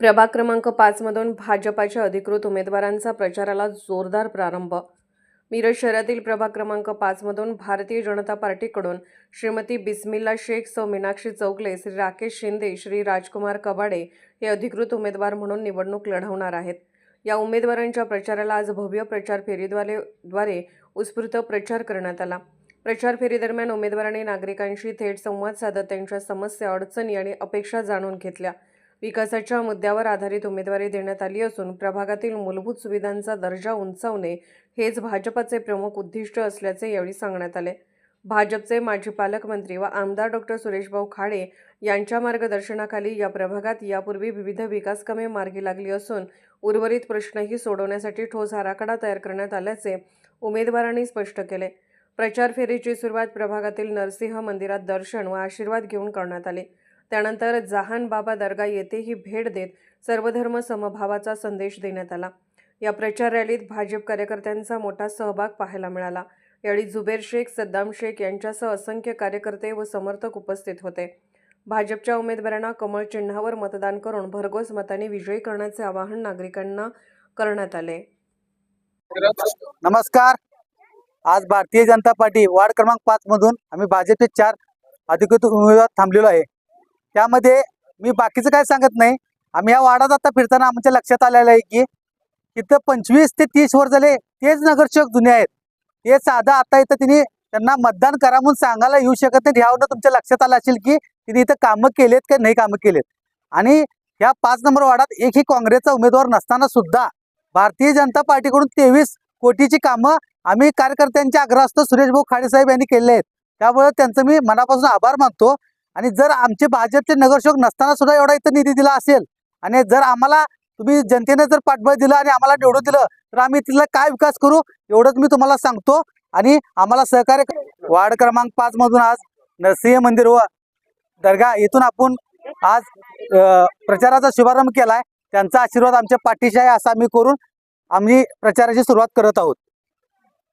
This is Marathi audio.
प्रभाग क्रमांक पाचमधून भाजपाच्या अधिकृत उमेदवारांचा प्रचाराला जोरदार प्रारंभ. मिरज शहरातील प्रभाग क्रमांक पाचमधून भारतीय जनता पार्टीकडून श्रीमती बिस्मिल्ला शेख सौ मीनाक्षी चौगले श्री राकेश शिंदे श्री राजकुमार कबाडे हे अधिकृत उमेदवार म्हणून निवडणूक लढवणार आहेत. या उमेदवारांच्या प्रचाराला आज भव्य प्रचार फेरीद्वारे द्वारे उत्स्फूर्त प्रचार करण्यात आला. प्रचार फेरीदरम्यान उमेदवारांनी नागरिकांशी थेट संवाद साधत त्यांच्या समस्या अडचणी आणि अपेक्षा जाणून घेतल्या. विकासाच्या मुद्द्यावर आधारित उमेदवारी देण्यात आली असून प्रभागातील मूलभूत सुविधांचा दर्जा उंचावणे हेच भाजपचे प्रमुख उद्दिष्ट असल्याचे यावेळी सांगण्यात आले. भाजपचे माजी पालकमंत्री व आमदार डॉक्टर सुरेशभाऊ खाडे यांच्या मार्गदर्शनाखाली या प्रभागात यापूर्वी विविध विकास कामे मार्गी लागली असून उर्वरित प्रश्नही सोडवण्यासाठी ठोस आराखडा तयार करण्यात आल्याचे उमेदवारांनी स्पष्ट केले. प्रचार फेरीची सुरुवात प्रभागातील नरसिंह मंदिरात दर्शन व आशीर्वाद घेऊन करण्यात आले. त्यानंतर जहान बाबा दर्गा येथेही भेट देत सर्वधर्म समभावाचा संदेश देण्यात आला. या प्रचार रॅलीत भाजप कार्यकर्त्यांचा मोठा सहभाग पाहायला मिळाला. यावेळी जुबेर शेख सद्दाम शेख यांच्यासह असंख्य कार्यकर्ते व समर्थक उपस्थित होते. भाजपच्या उमेदवारांना कमळ चिन्हावर मतदान करून भरघोस मताने विजयी करण्याचे आवाहन नागरिकांना करण्यात आले. नमस्कार. आज भारतीय जनता पार्टी वार्ड क्रमांक पाच मधून आम्ही भाजपचे चार अधिकृत उमेदवार थांबलेलो आहे. त्यामध्ये मी बाकीचं काय सांगत नाही. आम्ही या वाडात आता फिरताना आमच्या लक्षात आलेलं आहे की इथं पंचवीस ते तीस वर झाले तेच नगरसेवक जुने आहेत. ते साधा आता इथं तिने त्यांना मतदान करा म्हणून सांगायला येऊ शकत नाही ह्यावरनं तुमच्या लक्षात आलं असेल की तिने इथं कामं केलेत का नाही कामं केलेत. आणि ह्या पाच नंबर वाडात एकही काँग्रेसचा उमेदवार नसताना सुद्धा भारतीय जनता पार्टीकडून तेवीस कोटीची कामं आम्ही कार्यकर्त्यांच्या आग्रहास्त सुरेश भाऊ खाडे साहेब यांनी केले आहेत. त्यामुळे त्यांचं मी मनापासून आभार मानतो. आणि जर आमचे भाजपचे नगरसेवक नसताना सुद्धा एवढा इथं निधी दिला असेल आणि जर आम्हाला तुम्ही जनतेने जर पाठबळ दिलं आणि आम्हाला निवडून दिलं तर आम्ही तिथला काय विकास करू एवढंच मी तुम्हाला सांगतो. आणि आम्हाला सहकार्य वार्ड क्रमांक पाच मधून आज नरसिंह मंदिर व दर्गा इथून आपण आज प्रचाराचा शुभारंभ केलाय. त्यांचा आशीर्वाद आमच्या पाठीशी आहे असा आम्ही करून आम्ही प्रचाराची सुरुवात करत आहोत.